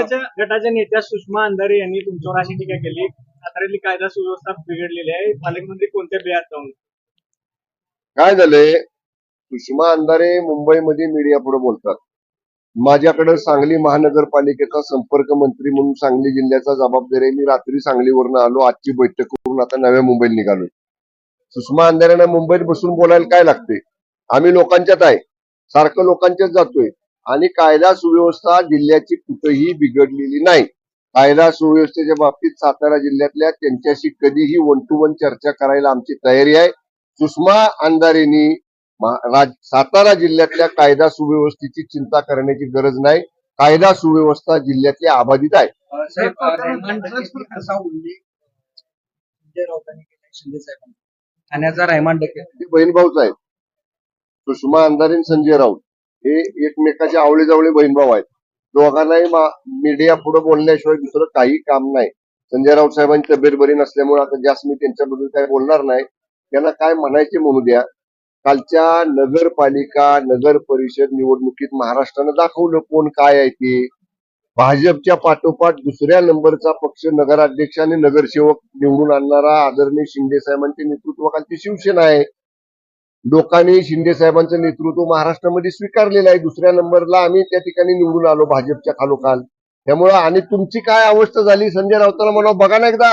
गटाच्या गटाच्या नेत्या सुषमा अंधारे यांनी तुमच्यावर अशी टीका केली. साताऱ्यातली कायदा सुव्यवस्था बिघडलेली आहे. पालकमंत्री कोणत्या बियात जाऊन? काय झालंय? सुषमा अंधारे मुंबईमध्ये मीडिया पुढे बोलतात. माझ्याकडे सांगली महानगरपालिकेचा संपर्क मंत्री म्हणून सांगली जिल्ह्याचा जबाबदारी आहे. मी रात्री सांगलीवरून आलो. आजची बैठक करून आता नव्या मुंबईला निघालो सुषमा अंधारेनं मुंबईत बसून बोलायला काय लागते आम्ही लोकांच्यात आहे. सारखं लोकांच्याच जातोय. आणि कायदा सुव्यवस्था जिल्ह्याची कुठेही बिघडलेली नाही. कायदा सुव्यवस्थेच्या बाबतीत सातारा जिल्ह्यातल्या त्यांच्याशी कधीही वन टू वन चर्चा करायला आमची तयारी आहे. सुषमा अंधारेंनी सातारा जिल्ह्यातल्या कायदा सुव्यवस्थेची चिंता करण्याची गरज नाही. कायदा सुव्यवस्था जिल्ह्यातली अबाधित आहे. ठाण्याचा रेहमान बहीण भाऊच आहेत सुषमा अंधारे आणि संजय राऊत. हे एकमेकाचे आवळे जावळे बहीण भाऊ आहेत. दोघांनाही मीडिया पुढे बोलण्याशिवाय दुसरं काही काम नाही. संजय राऊत साहेबांची तब्येत बरी नसल्यामुळे आता जास्त मी त्यांच्याबद्दल काही बोलणार नाही त्यांना काय म्हणायचे म्हणू द्या. कालच्या नगरपालिका नगर परिषद निवडणुकीत महाराष्ट्रानं दाखवलं कोण काय आहे ते. भाजपच्या पाठोपाठ दुसऱ्या नंबरचा पक्ष नगराध्यक्ष आणि नगरसेवक निवडून आणणारा आदरणीय शिंदे साहेबांच्या नेतृत्वाखालची शिवसेना आहे. लोकांनी शिंदे साहेबांचं नेतृत्व महाराष्ट्रामध्ये स्वीकारलेलं आहे. दुसऱ्या नंबरला आम्ही त्या ठिकाणी निवडून आलो भाजपच्या खालोखाल. त्यामुळं आणि तुमची काय अवस्था झाली? संजय राऊताला म्हणा बघा ना एकदा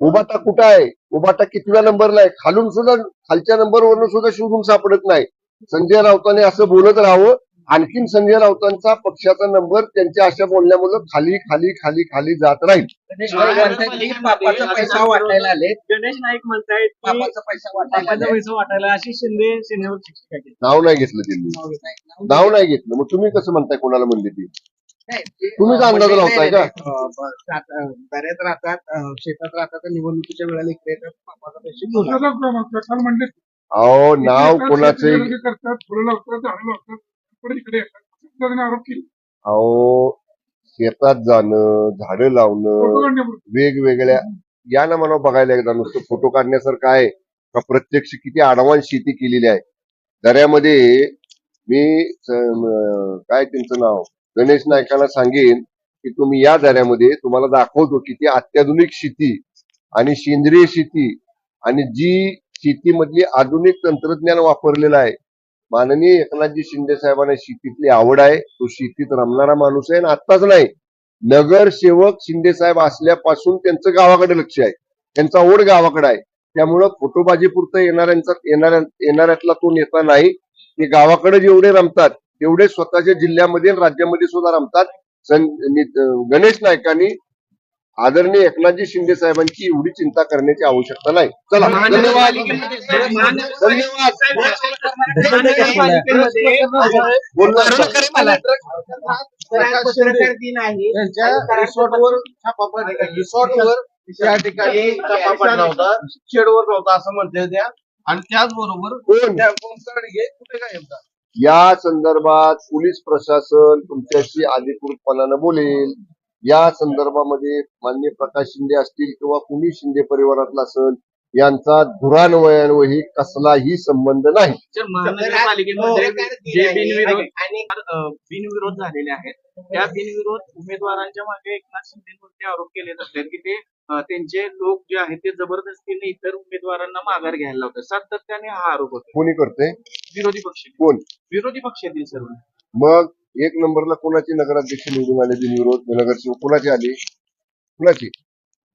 उभाटा कुठं आहे? उभाटा कितव्या नंबरला आहे? खालून सुद्धा खालच्या नंबरवरून सुद्धा शोधून सापडत नाही. संजय राऊतांनी असं बोलत राहावं आणखीन संजय राऊतांचा पक्षाचा नंबर त्यांच्या अशा बोलण्यामुळे खाली खाली खाली खाली जात राहील. गणेश की पैसा वाटायला आले गणेश नाईक म्हणतायत की पापाचा पैसा वाटायला पापाचा आले पैसा वाटायला अशी शिंदे सेनेवर नाव नाही घेतलं त्यांनी. नाव नाही. घेतलं मग तुम्ही कसं म्हणताय कोणाला म्हणली ती? नाही, ते, तुम्हीच अ, अंदाज म्हणजे लावताय नाही, का? बऱ्याच राहतात शेतात राहतात निवडणुकीच्या वेळेला इकडे म्हणले अहो नाव कोणाचे इकडे येतात आरोप? केले अहो शेतात जाणं झाडं लावणं. वेगवेगळ्या या ना मला बघायला एकदा नुसतं फोटो काढण्यासारखं आहे. का प्रत्यक्ष किती आडवान शेती केलेली आहे. दऱ्यामध्ये मी स- म- काय त्यांचं नाव? गणेश नायकाला सांगेन की तुम्ही या दऱ्यामध्ये तुम्हाला दाखवतो किती अत्याधुनिक शेती आणि सेंद्रिय शेती आणि जी शेतीमधली आधुनिक तंत्रज्ञान वापरलेलं आहे माननीय एकनाथजी शिंदे साहेबांना शेतीतली आवड आहे. तो शेतीत रमणारा माणूस आहे आणि आत्ताच नाही नगरसेवक शिंदे साहेब असल्यापासून त्यांचं गावाकडे लक्ष आहे. त्यांचा ओढ गावाकडे आहे. त्यामुळं फोटोबाजी पुरतं येणाऱ्यांचा येणाऱ्या येणाऱ्यातला तो नेता नाही. ते गावाकडे जेवढे रमतात तेवढे स्वतःच्या जिल्ह्यामध्ये राज्यामध्ये सुद्धा रमतात. गणेश नायकांनी आदरणीय एकनाथजी शिंदे साहेबांची एवढी चिंता करण्याची आवश्यकता नाही. चला धन्यवाद. बोलणार पत्रकार दिन आहे त्यांच्या रिसॉर्टवर छापा पडला रिसॉर्टवर त्या ठिकाणी छापा पडला होता. शेडवर नव्हता असं म्हणते त्या. आणि त्याचबरोबर कोण? त्या कोणकडे कुठे काय येतात या संदर्भात पोलीस प्रशासन तुमच्याशी अधिकृतपणानं बोलेल. या संदर्भामध्ये मान्य प्रकाश शिंदे असतील किंवा कुणी शिंदे परिवारातला असेल यांचा धुरान्वयान्वयी कसलाही संबंध नाही. तर महानगरपालिकेमध्ये जे बिनविरोध आणि अ, बिनविरोध झालेले आहेत त्या बिनविरोध उमेदवारांच्या मागे एकनाथ शिंदेवरती आरोप केले जातात की ते अ, त्यांचे लोक जे आहेत ते जबरदस्तीने इतर उमेदवारांना माघार घ्यायला लावतात. सातत्याने हा आरोप होतो कोणी करते? विरोधी पक्ष. कोण? विरोधी पक्षातील सर्व. मग एक नंबरला कोणाची नगराध्यक्ष निवडून आले बिनविरोध? नगरसेवक कोणाची आली? कोणाची?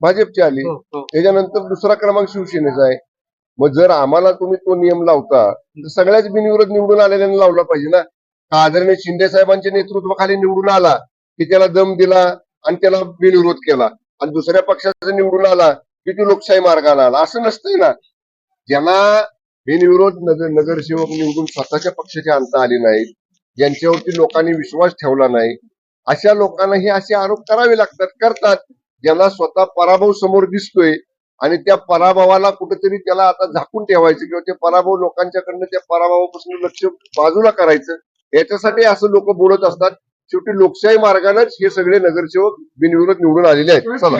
भाजपची आली. हो, हो. त्याच्यानंतर दुसरा क्रमांक शिवसेनेचा आहे. मग जर आम्हाला तुम्ही तो नियम लावता तर सगळ्याच बिनविरोध निवडून आलेल्यांना लावला पाहिजे ना. का आदरणीय शिंदे साहेबांच्या नेतृत्वाखाली निवडून आला की त्याला दम दिला आणि त्याला बिनविरोध केला. आणि दुसऱ्या पक्षाचा निवडून आला की ती लोकशाही मार्गाला आला. असं नसतंय ना. ज्याला बिनविरोध नगर नगरसेवक निवडून स्वतःच्या पक्षाची आणता आली नाहीत ज्यांच्यावरती लोकांनी विश्वास ठेवला नाही अशा लोकांना हे असे आरोप करावे लागतात करतात. ज्याला स्वतः पराभव समोर दिसतोय आणि त्या पराभवाला कुठेतरी त्याला आता झाकून ठेवायचं किंवा ते पराभव लोकांच्याकडनं त्या पराभवापासून लक्ष बाजूला करायचं. याच्यासाठी असं लोक बोलत असतात. शेवटी लोकशाही मार्गानेच हे सगळे नगरसेवक बिनविरोध निवडून आलेले आहेत. चला.